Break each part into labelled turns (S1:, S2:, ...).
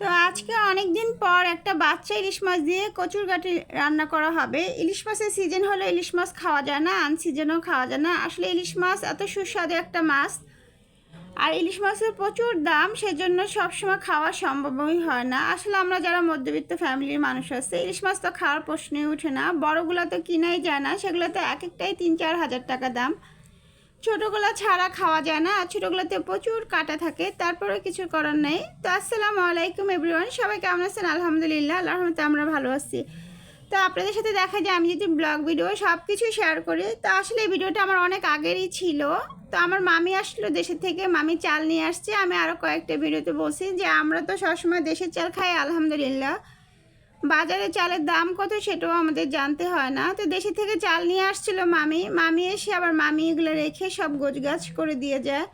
S1: তো আজকে অনেক দিন পর একটা বাচ্চা ইলিশ মাছ দিয়ে কচুর গাঠি রান্না করা হবে। ইলিশ মাছের সিজন হলে ইলিশ মাছ খাওয়া যায় না আনসিজনেও খাওয়া যায় না। আসলে ইলিশ মাছ এত সুস্বাদু একটা মাছ আর ইলিশ মাছের প্রচুর দাম, সেজন্য সবসময় খাওয়া সম্ভবই হয় না। আসলে আমরা যারা মধ্যবিত্ত ফ্যামিলির মানুষ আছে, ইলিশ মাছ তো খাওয়ার প্রশ্নই ওঠে না। বড়গুলো তো কিনাই যায় না, সেগুলো তো এক একটাই তিন চার হাজার টাকা দাম। ছোটোগুলো ছাড়া খাওয়া যায় না, আর ছোটোগুলোতে প্রচুর কাটা থাকে তারপরে কিছু করার নেই। তো আসসালামু আলাইকুম এভরিওয়ান, সবাই কেমন আছেন? আলহামদুলিল্লাহ আল্লাহ রহমতে আমরা ভালো আছি। তো আপনাদের সাথে দেখা যায়, আমি যদি ব্লগ, ভিডিও সব কিছু শেয়ার করি, তো আসলে এই ভিডিওটা আমার অনেক আগেরই ছিল। তো আমার মামি আসলো দেশের থেকে, মামি চাল নিয়ে আসছে, আমি আরও কয়েকটা ভিডিওতে বলছি যে, আমরা তো সবসময় দেশের চাল খাই, আলহামদুলিল্লাহ। বাজারে চালের দাম কত সেটাও আমাদের জানতে হয় না। তো দেশে থেকে চাল নিয়ে আসছিল মামি। মামি এসে আবার মামি এগুলো রেখে সব গোছগাছ করে দিয়ে যায়।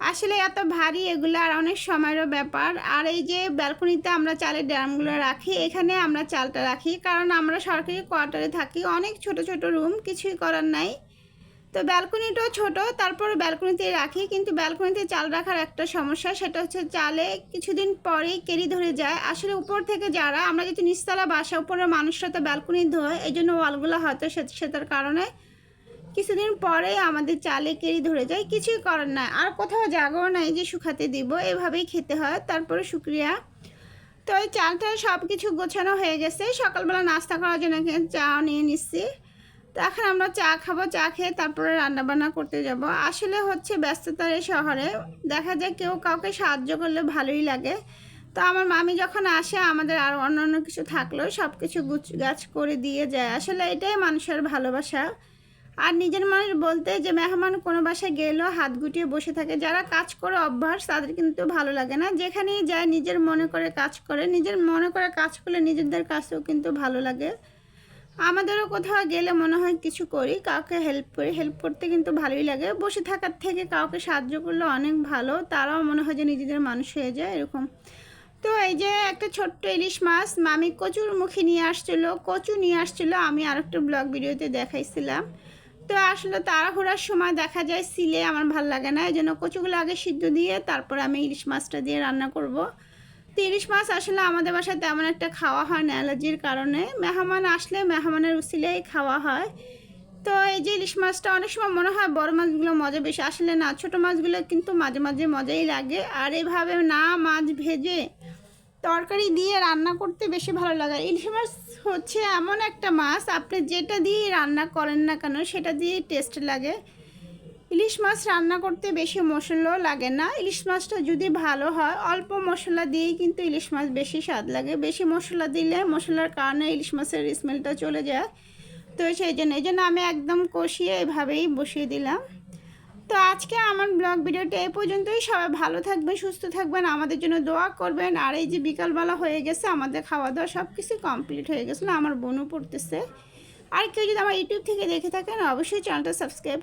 S1: আসলে এত ভারী এগুলো আর অনেক সময়েরও ব্যাপার। আর এই যে ব্যালকনিতে আমরা চালের ড্রামগুলো রাখি, এখানে আমরা চালটা রাখি। কারণ আমরা সরকারি কোয়ার্টারে থাকি, অনেক ছোট ছোট রুম, কিছুই করার নাই। তো ব্যালকনিটাও ছোট, তারপরে ব্যালকনিতে রাখি, কিন্তু ব্যালকনিতে চাল রাখার একটা সমস্যা, সেটা হচ্ছে চালে কিছুদিন পরেই কেরি ধরে যায়। আসলে উপর থেকে যারা, আমরা যদি নিচতলা বাসা, উপরের মানুষরা তো ব্যালকনি ধোয় এই জন্য ওয়ালগুলো হয়তো সেটার কারণে কিছুদিন পরে আমাদের চালে কেরি ধরে যায়, কিছুই করার নাই। আর কোথাও জায়গাও নাই যে শুকাতে দিব, এভাবেই খেতে হয়। তারপরে শুক্রিয়া। তো এই চালটা সব কিছু গোছানো হয়ে গেছে। সকালবেলা নাস্তা করার জন্য চা নিয়ে নিচ্ছি। এখন আমরা চা খাব, চা খেয়ে তারপরে রান্না বান্না করতে যাব। আসলে হচ্ছে ব্যস্ততার এই শহরে দেখা যায় কেউ কাউকে সাহায্য করলে ভালোই লাগে। তো আমার মামি যখন আসে, আমাদের আর অন্য অন্য কিছু থাকলেও সব কিছু গুছ গাছ করে দিয়ে যায়। আসলে এটাই মানুষের ভালোবাসা। আর নিজের মানুষ বলতে যে মেহমান কোনো বাসায় গেলেও হাত গুটিয়ে বসে থাকে। যারা কাজ করে অভ্যাস, তাদের কিন্তু ভালো লাগে না। যেখানেই যায়, নিজের মনে করে কাজ করে, নিজের মনে করে কাজ করলে নিজেদের কাছেও কিন্তু ভালো লাগে। আমাদেরও কোথাও গেলে মনে হয় কিছু করি, কাউকে হেল্প করি। হেল্প করতে কিন্তু ভালোই লাগে। বসে থাকার থেকে কাউকে সাহায্য করলে অনেক ভালো। তারাও মনে হয় যে নিজেদের মানুষ হয়ে যায় এরকম। তো এই যে একটা ছোট্ট ইলিশ মাছ, মামি কচুর মুখে নিয়ে আসছিল, কচু নিয়ে আসছিল। আমি আর একটা ব্লগ ভিডিওতে দেখাইছিলাম। তো আসলে তাড়াহুড়ার সময় দেখা যায় সিলে আমার ভালো লাগে না। এই জন্য কচুগুলো আগে সিদ্ধ দিয়ে তারপর আমি ইলিশ মাছটা দিয়ে রান্না করব। তো ইলিশ মাছ আসলে আমাদের বাসায় তেমন একটা খাওয়া হয় না অ্যালার্জির কারণে। মেহমান আসলে মেহমানের উসিলেই খাওয়া হয়। তো এই যে ইলিশ মাছটা অনেক সময় মনে হয় বড় মাছগুলো মজা বেশি। আসলে না, ছোটো মাছগুলো কিন্তু মাঝে মাঝে মজাই লাগে। আর এভাবে না মাছ ভেজে তরকারি দিয়ে রান্না করতে বেশি ভালো লাগে। ইলিশ মাছ হচ্ছে এমন একটা মাছ, আপনি যেটা দিয়ে রান্না করেন না কেন, সেটা দিয়ে টেস্ট লাগে। ইলিশ মাছ রান্না করতে বেশি মশলাও লাগে না। ইলিশ মাছটা যদি ভালো হয়, অল্প মশলা দিয়েই কিন্তু ইলিশ মাছ বেশি স্বাদ লাগে। বেশি মশলা দিলে মশলার কারণে ইলিশ মাছের স্মেলটা চলে যায়। তো সেই জন্য, এই জন্য আমি একদম কষিয়ে এভাবেই বসিয়ে দিলাম। তো আজকে আমার ব্লগ ভিডিওটা এই পর্যন্তই। সবাই ভালো থাকবেন, সুস্থ থাকবেন, আমাদের জন্য দোয়া করবেন। আর এই যে বিকালবেলা হয়ে গেছে, আমাদের খাওয়া দাওয়া সব কিছু কমপ্লিট হয়ে গেছিল, আমার বোনও পড়তেছে। আর কেউ যদি আমার ইউটিউব থেকে দেখে থাকেন, অবশ্যই চ্যানেলটা সাবস্ক্রাইব